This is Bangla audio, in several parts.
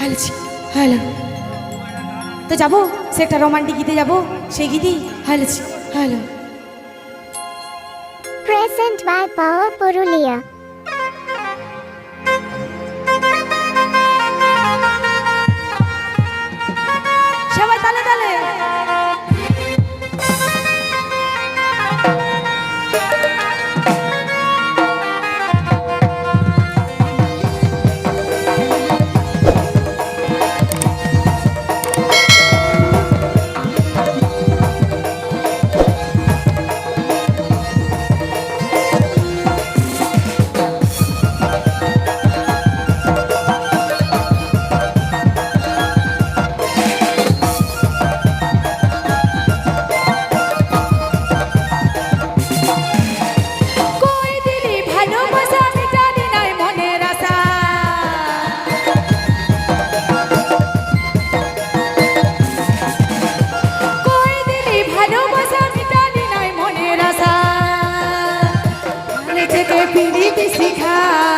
হালছি হ্যালো। তো যাব? সে একটা রোমান্টিক গীতে যাব? সেই গীতেই? হালছি হ্যালো। প্রেজেন্ট বাই পাওয়া পুরুলিয়া গাইতে শিখা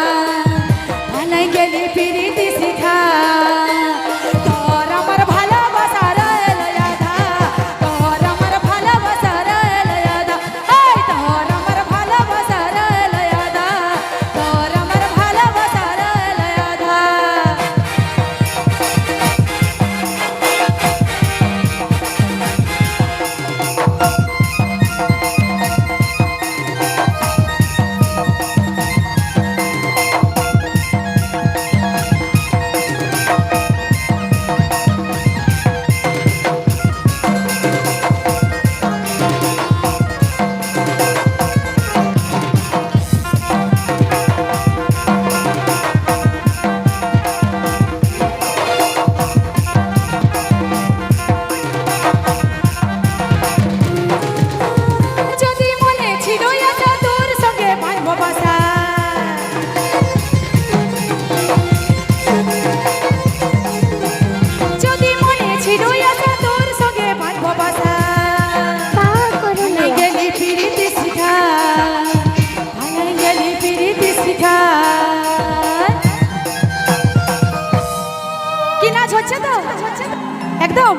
একদম।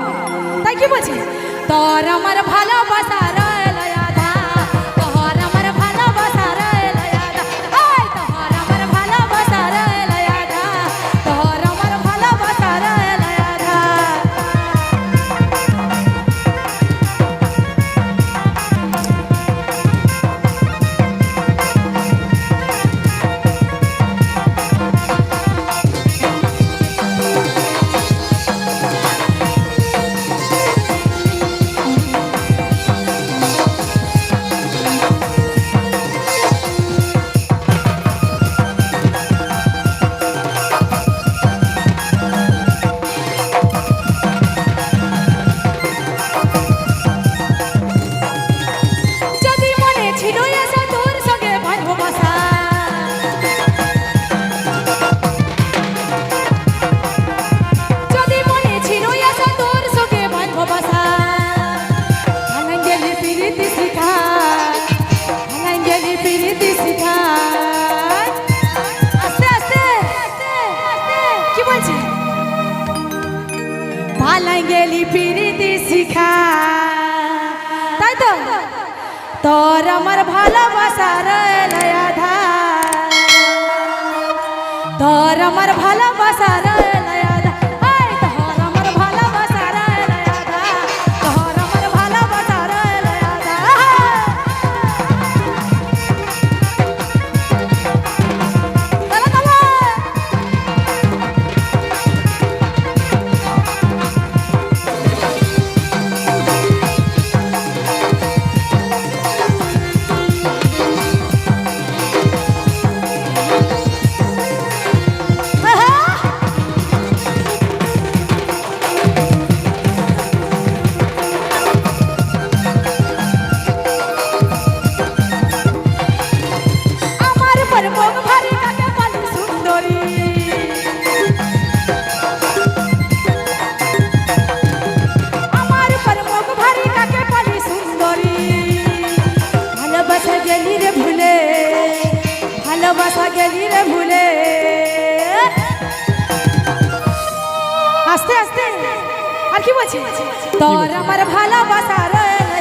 তাই কি বলছি তোর আমার ভালোবাসার কি বলছে পালাই গেলি পিরিতি শিখা। তাই তো? তোর আমার ভালোবাসার লয়া ধা তোর আমার ভালোবাসার আস্তে আস্তে। আর কি বলছি? তোর আমার ভালোবাসা রয়ে